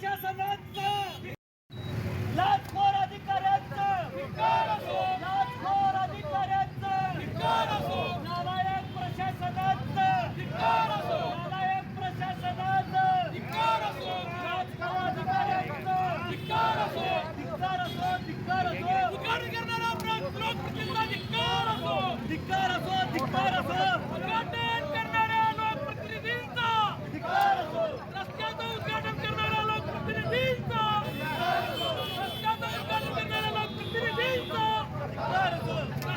प्रशासनाचं लाचखोर अधिकाऱ्यांचं लाचखोर अधिकाऱ्यांचं नालायक प्रशासनाचं नालायक प्रशासनाचं लाचखोर अधिकाऱ्यांचं धिक्कार असो धिक्कार असो. धिक्कार असो धिक्कार असो उद्घाटन करणाऱ्या लोकप्रतिनिधींचा धिक्कार असो रस्त्याचं उद्घाटन करणाऱ्या लोकप्रतिनिधींचा रस्त्याचं उद्घाटन करणाऱ्या लोकप्रतिनिधींचा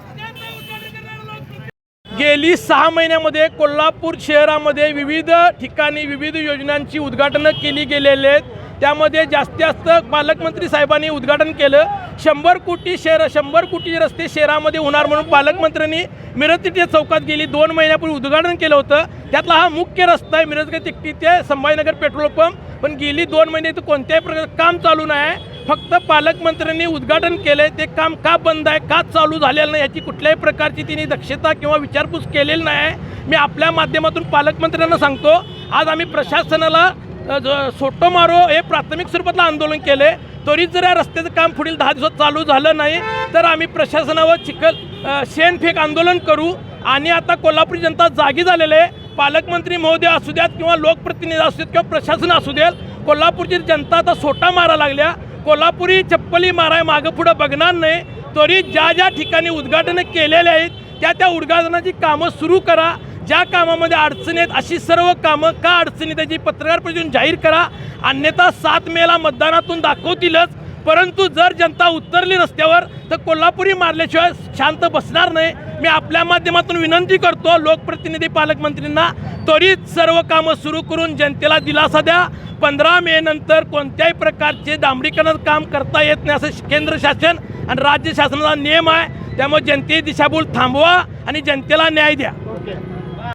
रस्त्याचं उद्घाटन करणाऱ्या लोकप्रतिनिधी गेली सहा महिन्यामध्ये कोल्हापूर शहरामध्ये विविध ठिकाणी विविध योजनांची उद्घाटनं केली गेलेली आहेत. त्यामध्ये जास्तीत जास्त पालकमंत्री साहेबांनी उद्घाटन केलं. शंभर कोटी शहर शंभर कोटी रस्ते शहरामध्ये होणार म्हणून पालकमंत्र्यांनी मिरज तिथे चौकात गेली. दोन महिन्यापूर्वी उद्घाटन केलं होतं. त्यातला हा मुख्य रस्ता आहे मिरज तिकटी ते संभाजीनगर पेट्रोल पंप. पण गेली दोन महिने इथं कोणत्याही प्रकारचं काम चालू नाही आहे. फक्त पालकमंत्र्यांनी उद्घाटन केलंय. ते काम का बंद आहे का चालू झालेलं नाही याची कुठल्याही प्रकारची तिने दक्षता किंवा विचारपूस केलेली नाही. आहे मी आपल्या माध्यमातून पालकमंत्र्यांना सांगतो आज आम्ही प्रशासनाला ज- सोटो मारो हे प्राथमिक स्वरूपातलं आंदोलन केलं तरी जर या रस्त्याचं काम पुढील दहा दिवसात चालू झालं नाही तर आम्ही प्रशासनावर चिखल शेण शेणफेक आंदोलन करू. आणि आता कोल्हापूर जनता जागी झालेले आहे. पालकमंत्री महोदय असू द्यात किंवा लोकप्रतिनिधी असू द्यात किंवा प्रशासन असू देत कोल्हापूरची जनता आता सोटा मारा लागल्या. कोल्हापुरी चप्पली माराय मागं पुढं बघणार नाही त्वरित ज्या ज्या ठिकाणी उद्घाटनं केलेले आहेत त्या त्या उद्घाटनाची कामं सुरू करा. ज्या कामामध्ये अडचणी आहेत अशी सर्व कामं का अडचणी त्याची पत्रकार परिषदेतून जाहीर करा. अन्यथा सात मेला मतदानातून दाखवतीलच परंतु जर जनता उतरली रस्त्यावर तर कोल्हापुरी मारल्याशिवाय शांत बसणार नाही. मी आपल्या माध्यमातून विनंती करतो लोकप्रतिनिधी पालकमंत्रींना त्वरित सर्व कामं सुरू करून जनतेला दिलासा द्या. पंधरा मे नंतर कोणत्याही प्रकारचे डांबरीकरण काम करता येत नाही असं केंद्र शासन आणि राज्य शासनाचा नियम आहे. त्यामुळे जनतेची दिशाभूल थांबवा आणि जनतेला न्याय द्या.